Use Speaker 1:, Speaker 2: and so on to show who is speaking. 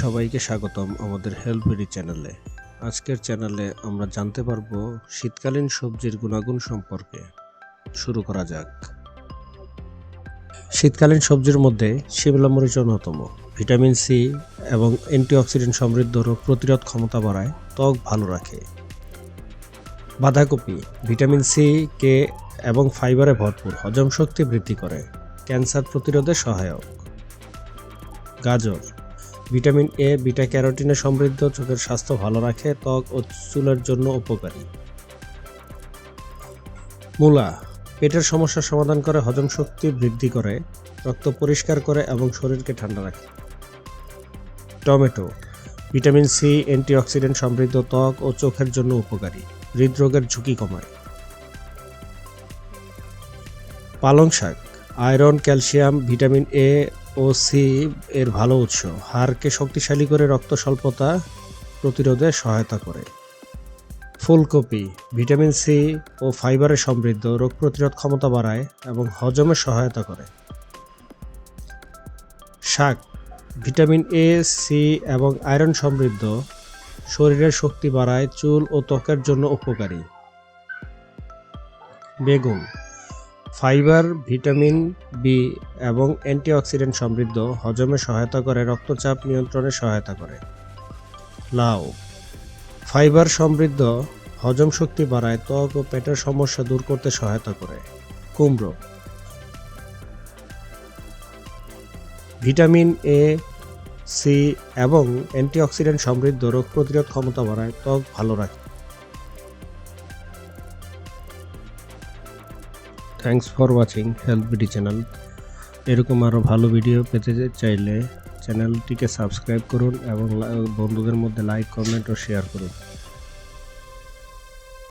Speaker 1: সবাইকে স্বাগতম আমাদের হেল্পেরি চ্যানেলে আজকের চ্যানেলে আমরা জানতে পারব শীতকালীন সবজির গুণাগুণ সম্পর্কে। শুরু করা যাক। শীতকালীন সবজির মধ্যে শিমলা মরিচ অন্যতম। ভিটামিন সি এবং অ্যান্টিঅক্সিডেন্ট সমৃদ্ধ রোগ প্রতিরোধ ক্ষমতা বাড়ায়, ত্বক ভালো রাখে। বাঁধাকপি, ভিটামিন সি কে এবং ফাইবারে ভরপুর, হজম শক্তি বৃদ্ধি করে, ক্যান্সার প্রতিরোধে সহায়ক। গাজর ভিটামিন এ, বিটা ক্যারোটিনে সমৃদ্ধ, চোখের স্বাস্থ্য ভালো রাখে, ত্বক ও চুলের জন্য উপকারী। মূলা, পেটের সমস্যার সমাধান করে, হজম শক্তি বৃদ্ধি করে, রক্ত পরিষ্কার করে এবং শরীরকে ঠান্ডা রাখে। টমেটো, ভিটামিন সি, অ্যান্টিঅক্সিডেন্ট সমৃদ্ধ, ত্বক ও চোখের জন্য উপকারী, হৃদরোগের ঝুঁকি কমায়। পালং শাক, আয়রন, ক্যালসিয়াম, ভিটামিন এ ও সি এর ভালো উৎস। হাড়কে শক্তিশালী করে রক্ত স্বল্পতা প্রতিরোধে সহায়তা করে। ফুলকপি, ভিটামিন সি ও ফাইবারে সমৃদ্ধ, রোগ প্রতিরোধ ক্ষমতা বাড়ায় এবং হজমে সহায়তা করে। শাক, ভিটামিন এ, সি এবং আয়রন সমৃদ্ধ, শরীরের শক্তি বাড়ায় চুল ও ত্বকের জন্য উপকারী। বেগুন ফাইবার, ভিটামিন বি এবং অ্যান্টিঅক্সিডেন্ট সমৃদ্ধ হজমে সহায়তা করে, রক্তচাপ নিয়ন্ত্রণে সহায়তা করে। লাউ ফাইবার সমৃদ্ধ হজম শক্তি বাড়ায়, ত্বক ও পেটের সমস্যা দূর করতে সহায়তা করে। কুমড়ো ভিটামিন এ, সি এবং অ্যান্টিঅক্সিডেন্ট সমৃদ্ধ রোগ প্রতিরোধ ক্ষমতা বাড়ায়, ত্বক ভালো রাখে। Thanks for watching Health BD channel এরকম আরও ভালো ভিডিও পেতে চাইলে চ্যানেলটিকে সাবস্ক্রাইব করুন এবং বন্ধুদের মধ্যে লাইক কমেন্ট ও শেয়ার করুন।